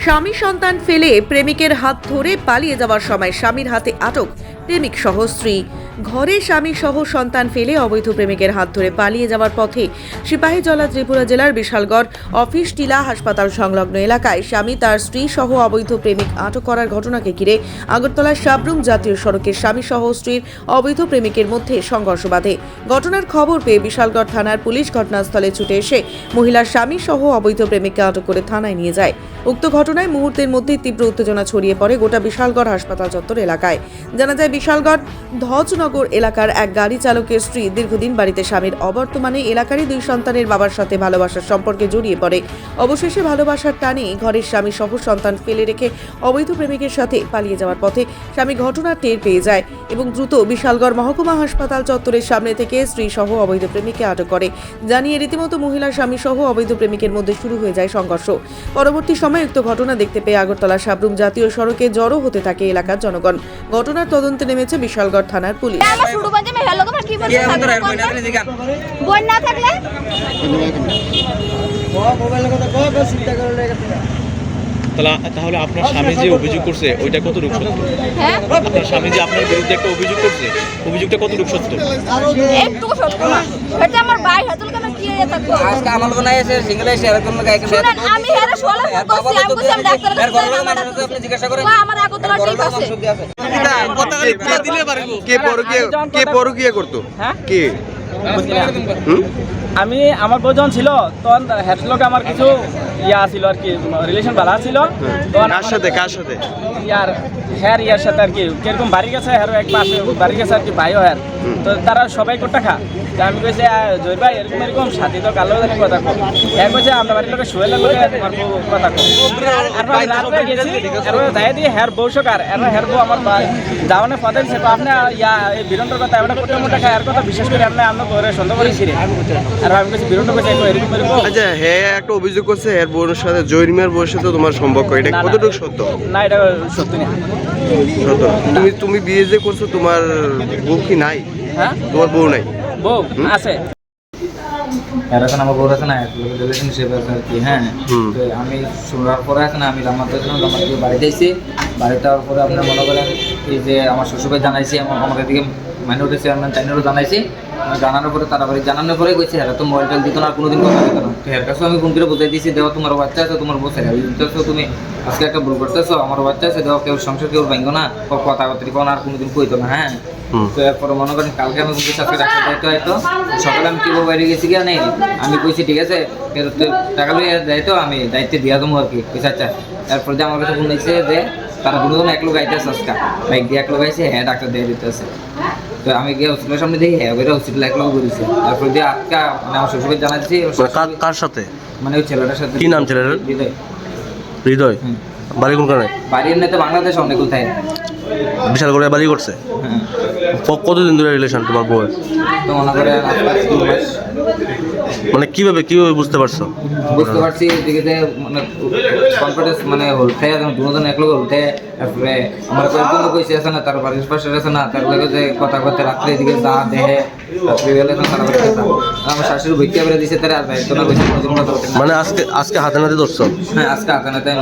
স্বামী সন্তান ফেলে প্রেমিকের হাত ধরে পালিয়ে যাওয়ার সময় স্বামীর হাতে আটক প্রেমিক সহ স্ত্রী। ঘরে স্বামী সহ সন্তান ফেলে অবৈধ প্রেমিকের হাত ধরে পালিয়ে যাওয়ার পথে সিপাহীজলা ত্রিপুরা জেলার বিশালগড় অফিস টিলা হাসপাতাল সংলগ্ন এলাকায় স্বামী তার স্ত্রী সহ অবৈধ প্রেমিক আটক করার ঘটনাকে ঘিরে আগরতলার সাবরুম জাতীয় সড়কে স্বামী সহ স্ত্রীর অবৈধ প্রেমিকের মধ্যে সংঘর্ষ বাধে। ঘটনার খবর পেয়ে বিশালগড় থানার পুলিশ ঘটনাস্থলে ছুটে এসে মহিলার স্বামী সহ অবৈধ প্রেমিককে আটক করে থানায় নিয়ে যায়। উক্ত ঘটনায় মুহূর্তের মধ্যেই তীব্র উত্তেজনা ছড়িয়ে পড়ে গোটা বিশালগড় হাসপাতাল চত্বর এলাকায়। জানা যায় বিশালগড়, ধজনগর এলাকার এক গাড়ি চালকের স্ত্রী দীর্ঘদিন বাড়িতে স্বামীর অবর্তমানে এলাকারই দুই সন্তানের বাবার সাথে ভালোবাসার সম্পর্কে জড়িয়ে পড়ে। অবশেষে ভালোবাসার টানে ঘরের স্বামী সহ সন্তান ফেলে রেখে অবৈধ প্রেমিকের সাথে পালিয়ে যাওয়ার পথে স্বামী ঘটনার টের পেয়ে যায় এবং দ্রুত বিশালগড় মহকুমা হাসপাতাল চত্বরের সামনে থেকে স্ত্রী সহ অবৈধ প্রেমিককে আটক করে। জানিয়ে রীতিমতো মহিলার স্বামী সহ অবৈধ প্রেমিকের মধ্যে শুরু হয়ে যায় সংঘর্ষ। পরবর্তী সময়ে উক্ত ঘটনা দেখতে পেয়ে আগরতলা সাবরুম জাতীয় সড়কে জড়ো হতে থাকে এলাকার জনগণ। ঘটনার তদন্তে নেমেছে বিশালগড় থানার পুলিশ। না থাকলে? তাহলে তাহলে আপনার স্বামী যে অভিযোগ করছে ওইটা কতটুকু সত্য? হ্যাঁ? আপনার স্বামী যে আপনার বিরুদ্ধে একটা অভিযোগ করছে অভিযোগটা সত্য? একটু সত্য না। এটা আমার ভাই আজকে আমার কোন এসে সিঙ্গেল এসে এরকম শুনেন আমি এর লোক মানুষ আপনি জিজ্ঞাসা করেন। আমার আগতলা ঘরের ঠিক আছে। আছে। কে পরকিয়া কে পরকিয়া করতো? হ্যাঁ? কে? আমি আমার বউ যখন ছিল তখন হেডলকে আমার কিছু ইয়া ছিল আর কি রিলেশন ভালো ছিল তখন কার সাথে কার সাথে? ইয়ার হ্যার ইয়ার সাথে আর কি কীরকম বাড়ি গেছে হ্যার এক পাশে বাড়ি গেছে আর কি ভাইও হ্যার। তো তারা সবাই কোটা খা। তা আমি কইছি জয় ভাই এরকম এরকম সাথী তো কালো জানি কথা কো হ্যাঁ কইছে আমরা বাড়ির লোকে শুয়ে লাগল তোমার বউ কথা কো আর রাত্রে গেছি এরপরে যাই দিয়ে হ্যার বউ সকার এরপর হ্যার বউ আমার পথে দিছে তো আপনি ইয়া এই বীরন্ডর কথা আমরা কোটা মোটা খাই আর কথা বিশেষ করে আপনি আমরা আর আমি এরকম এরকম আচ্ছা হ্যাঁ একটা অভিযোগ করছে এর বোনের সাথে তোমার সম্পর্ক এটা। কতটুকু সত্য? না এটা সত্যি না। সত্য তুমি তুমি বিয়ে যে করছ তোমার বউ কি নাই? হ্যাঁ? তোমার বউ নাই? বউ আছে। এর এখন আমার বউর আছে না রিলেশনশিপ আছে আর কি হ্যাঁ। তো আমি শোনার পরে আছে না আমি বাড়িতে এসেছি বাড়িতে যাওয়ার পরে আপনার মনে করেন এই যে আমার শ্বশুরবাই জানাইছি আমার আমাকে দিকে আমরা টাইনেরও জানাইছি। জানানোর পরে তারা বাড়ি জানানোর পরে কইছে হ্যাঁ তো মোবাইল দিত না আর কোনোদিন কথা দিত না। তো এর কাছেও আমি ফোন করে বুঝাই দিয়েছি দেখো তোমার বাচ্চা আছে তোমার বউ ছেড়ে দিতেছো তুমি? আজকে একটা ভুল করতেছো আমার বাচ্চা আছে দেখো কেউ সংসার কেউ ভাঙো না কথা কথা কোন আর কোনোদিন কইতো না। হ্যাঁ। তো এরপরে মনে করেন কালকে আমি কিন্তু আজকে ডাক্তার দায়িত্ব হয়তো। সকালে আমি টিপো বাইরে গেছি কি নেই। আমি কইছি ঠিক আছে কিন্তু টাকা লইয়া দায়িত্ব আমি দায়িত্বে দিয়া দেবো আর কি। কইছে আচ্ছা। তারপর যে আমার কাছে ফোন হয়েছে যে তারা দুজন এক লোক আইতেছে আজকে। বাইক দিয়ে এক লোক আইছে হ্যাঁ ডাক্তার দিয়ে দিতেছে। তো আমি গিয়ে হসপিটালের সামনে দেখি হ্যাঁ ওইটা হসপিটালে এক লোক বলেছে তারপর দিয়ে আজকা মানে আমার শ্বশুরকে জানাচ্ছি কার- সাথে? মানে ওই ছেলেটার সাথে। কি নাম ছেলেটার? হৃদয়। হৃদয়। বাড়ি কোনখানে? বাড়ি এমনি তো বাংলাদেশ অনেক কোথায়? বিশাল করে বাড়ি করছে? কতদিন ধরে রিলেশন তোমার বউয়ের? মনে দু কীভাবে কীভাবে বুঝতে পারছ? বুঝতে পারছি এদিকে মানে কনফিডেন্স মানে দুজন এক লোক উঠে তারপরে আমার কয়েকজন কইছে আছে না তার বাড়ির পাশে আছে না তার লগে যে কথা কথা রাত্রে এদিকে যা দেহে রাত্রে গেলে তারা বাড়ি আমার শাশুড়ি বেড়ে দিছে তারা আর দায়িত্ব না কইছে। মানে আজকে আজকে হাতে নাতে ধরছো? হ্যাঁ আজকে আকানাতে আমি